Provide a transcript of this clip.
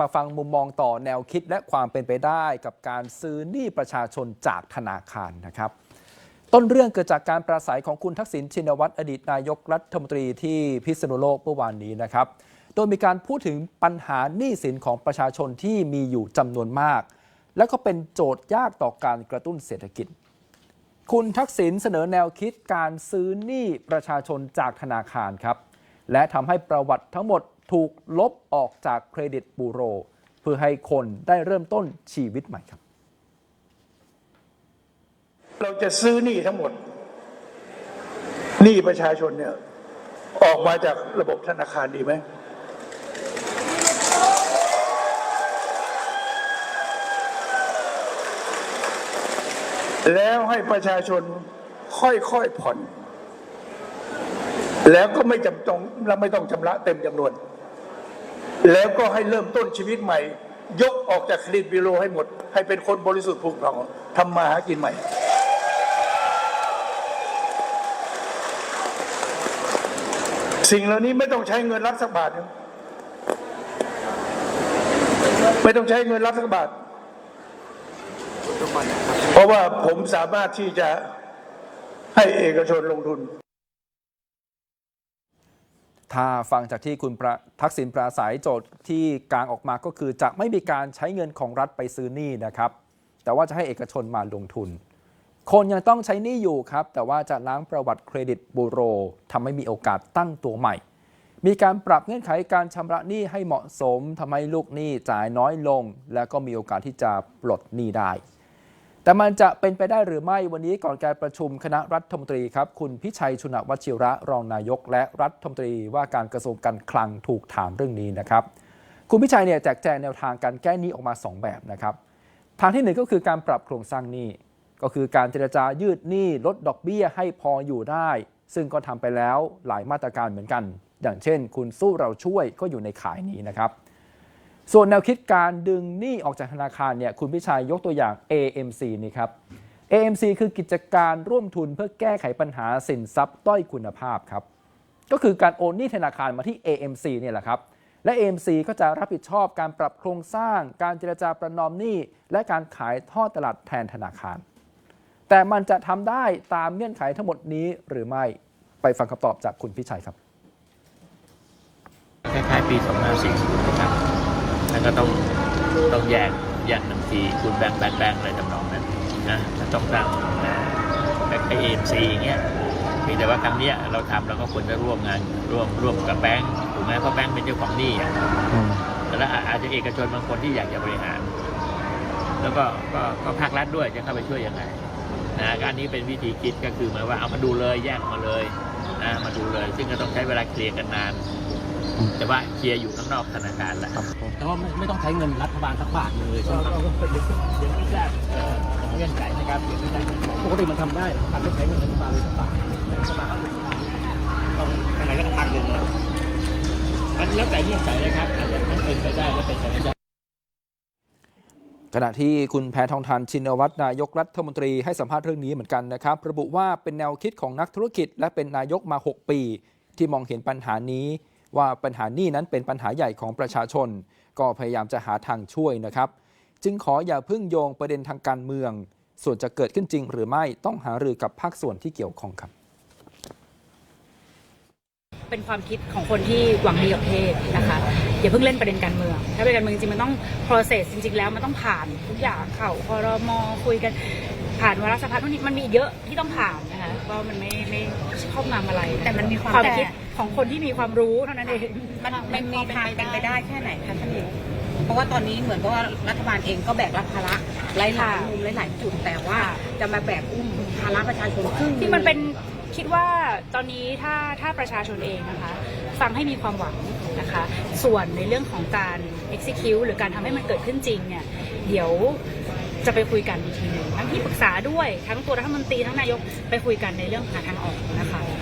มาฟังมุมมองต่อแนวคิดและความเป็นไปได้กับการซื้อหนี้ประชาชนจากธนาคารนะครับ ต้นเรื่องเกิดจากการปราศัยของคุณทักษิณชินวัตรอดีตนายกรัฐมนตรีที่พิษณุโลกเมื่อวานนี้นะครับ โดยมีการพูดถึงปัญหาหนี้สินของประชาชนที่มีอยู่จำนวนมาก และก็เป็นโจทย์ยากต่อการกระตุ้นเศรษฐกิจ คุณทักษิณเสนอแนวคิดการซื้อหนี้ประชาชนจากธนาคารครับและทำให้ประวัติทั้งหมด ถูกลบออกจากเครดิตบูโร เพื่อให้คนได้เริ่มต้นชีวิตใหม่ครับ เราจะซื้อหนี้ทั้งหมดหนี้ประชาชนเนี่ย ออกมาจากระบบธนาคารดีไหมแล้วให้ประชาชนค่อยๆผ่อน แล้วก็ไม่จำต้องและไม่ต้องชำระเต็มจำนวน แล้วก็ให้เริ่มต้นชีวิตใหม่ ยกออกจากเครดิตบิโรให้หมด ให้เป็นคนบริสุทธิ์ผุดผ่องทำมาหากินใหม่ สิ่งเหล่านี้ไม่ต้องใช้เงินรัฐสักบาทไม่ต้องใช้เงินรัฐสักบาท เพราะว่าผมสามารถที่จะให้เอกชนลงทุน ถ้าฟังจากที่คุณทักษิณปราศัยโจทย์ที่กลางออกมาก็คือ จะไม่มีการใช้เงินของรัฐไปซื้อหนี้นะครับ แต่ว่าจะให้เอกชนมาลงทุน คนยังต้องใช้หนี้อยู่ครับ แต่ว่าจะล้างประวัติเครดิตบูโรทำให้มีโอกาสตั้งตัวใหม่ มีการปรับเงื่อนไขการชำระหนี้ให้เหมาะสมทำให้ลูกหนี้จ่ายน้อยลง และก็มีโอกาสที่จะปลดหนี้ได้ แต่มันจะเป็นไปได้หรือไม่วันนี้ก่อนการประชุมคณะรัฐมนตรีครับ คุณพิชัยชุนวชิระรองนายก และรัฐมนตรีว่าการกระทรวงการคลังถูกถามเรื่องนี้นะครับ คุณพิชัยเนี่ยแจกแจงแนวทางการแก้หนี้ออกมา 2 แบบนะครับ ทางที่หนึ่งก็คือการปรับโครงสร้างหนี้ก็คือการเจรจายืดหนี้ลดดอกเบี้ยให้พออยู่ได้ ซึ่งก็ทำไปแล้วหลายมาตรการเหมือนกัน อย่างเช่น คุณสู้เราช่วยก็อยู่ในขายนี้นะครับ ส่วนแนวคิดการดึงหนี้ออกจากธนาคารเนี่ยคุณพิชัยยกตัวอย่าง AMC นี่ครับ AMC คือกิจการร่วมทุนเพื่อแก้ไขปัญหาสินทรัพย์ต้อยคุณภาพครับก็คือการโอนหนี้ธนาคารมาที่ AMC เนี่ยแหละครับและ AMC ก็จะรับผิดชอบการปรับโครงสร้าง การเจรจาประนอมหนี้และการขายทอดตลาดแทนธนาคาร แต่มันจะทำได้ตามเงื่อนไขทั้งหมดนี้หรือไม่ไปฟังคำตอบจากคุณพิชัยครับคล้ายๆปี 2540นะครับ แล้วก็ต้องต้องแยกแยกหนึ่งทีคุณแบงค์แบงค์แบงค์อะไรทำนองนั้นนะแล้วต้องตั้งนะแบบไอเอ็มซีอย่างเงี้ยเพียงแต่ว่าครั้งเนี้ยเราทำเราก็ควรจะร่วมงานร่วมร่วมกับแบงค์ถูกไหมเพราะแบงค์เป็นเจ้าของหนี้อะแล้วอาจจะเอกชนบางคนที่อยากจะบริหาร แล้วก็ก็ก็ภาครัฐด้วยจะเข้าไปช่วยยังไงนะการนี้เป็นวิธีคิดก็คือหมายว่าเอามาดูเลยแยกมาเลยนะมาดูเลย ซึ่งก็ต้องใช้เวลาเคลียร์กันนาน แต่ว่าเคลียร์อยู่ข้างนอกธนาคารแล้วแต่ว่าไม่ไม่ต้องใช้เงินรัฐบาลสักบาทเลยใช่ไหมครับยังไม่ทราบเอ่อเงื่อนไขนะครับยังไม่ทราบปกติมันทำได้ทำไม่ใช้เงินรัฐบาลเลยสักบาทต้องอะไรก็ต้องพักหนึ่งนะมันแล้วแต่เงื่อนไขนะครับอาจจะทั้งเป็นไปได้และเป็นไปไม่ได้ขณะที่คุณแพทองทานชินวัตรนายกรัฐมนตรีให้สัมภาษณ์เรื่องนี้เหมือนกันนะครับ ระบุว่าเป็นแนวคิดของนักธุรกิจ และเป็นนายกมา 6 ปี ที่มองเห็นปัญหานี้ ว่าปัญหานี้นั้นเป็นปัญหาใหญ่ของประชาชน ก็พยายามจะหาทางช่วยนะครับ จึงขออย่าเพิ่งโยงประเด็นทางการเมือง ส่วนจะเกิดขึ้นจริง หรือไม่ต้องหารือกับภาคส่วนที่เกี่ยวข้องครับเป็นความคิดของคนที่หวังดีกับประเทศนะคะ อย่าเพิ่งเล่นประเด็นการเมือง ถ้าเป็นการเมืองจริงๆมันต้อง process จริง ๆ แล้วมันต้องผ่านทุกอย่างเข่าคอรมอคุยกันผ่านวาระสภาทุกนี้มันมีอีกเยอะที่ต้องผ่านนะคะก็มันไม่ไม่ครอบงำอะไร แต่มันมีความความแต่คิด ของคนที่มีความรู้เท่านั้นเองมันมันมีทางเป็นไปได้แค่ไหนคะท่านนายกเพราะว่าตอนนี้เหมือนกับว่ารัฐบาลเองก็แบกรับภาระหลายๆมุมหลายๆจุดแต่ว่าจะมาแบกอุ้มภาระประชาชนครึ่งหงที่มันเป็นคิดว่าตอนนี้ถ้าถ้าประชาชนเองนะคะฟังให้มีความหวังนะคะ ส่วนในเรื่องของการ execute หรือการทำให้มันเกิดขึ้นจริงเนี่ยเดี๋ยวจะไปคุยกันอีกทีหนึ่งทั้งที่ปรึกษาด้วยทั้งตัวรัฐมนตรีทั้งนายกไปคุยกันในเรื่องหาทางออกนะคะ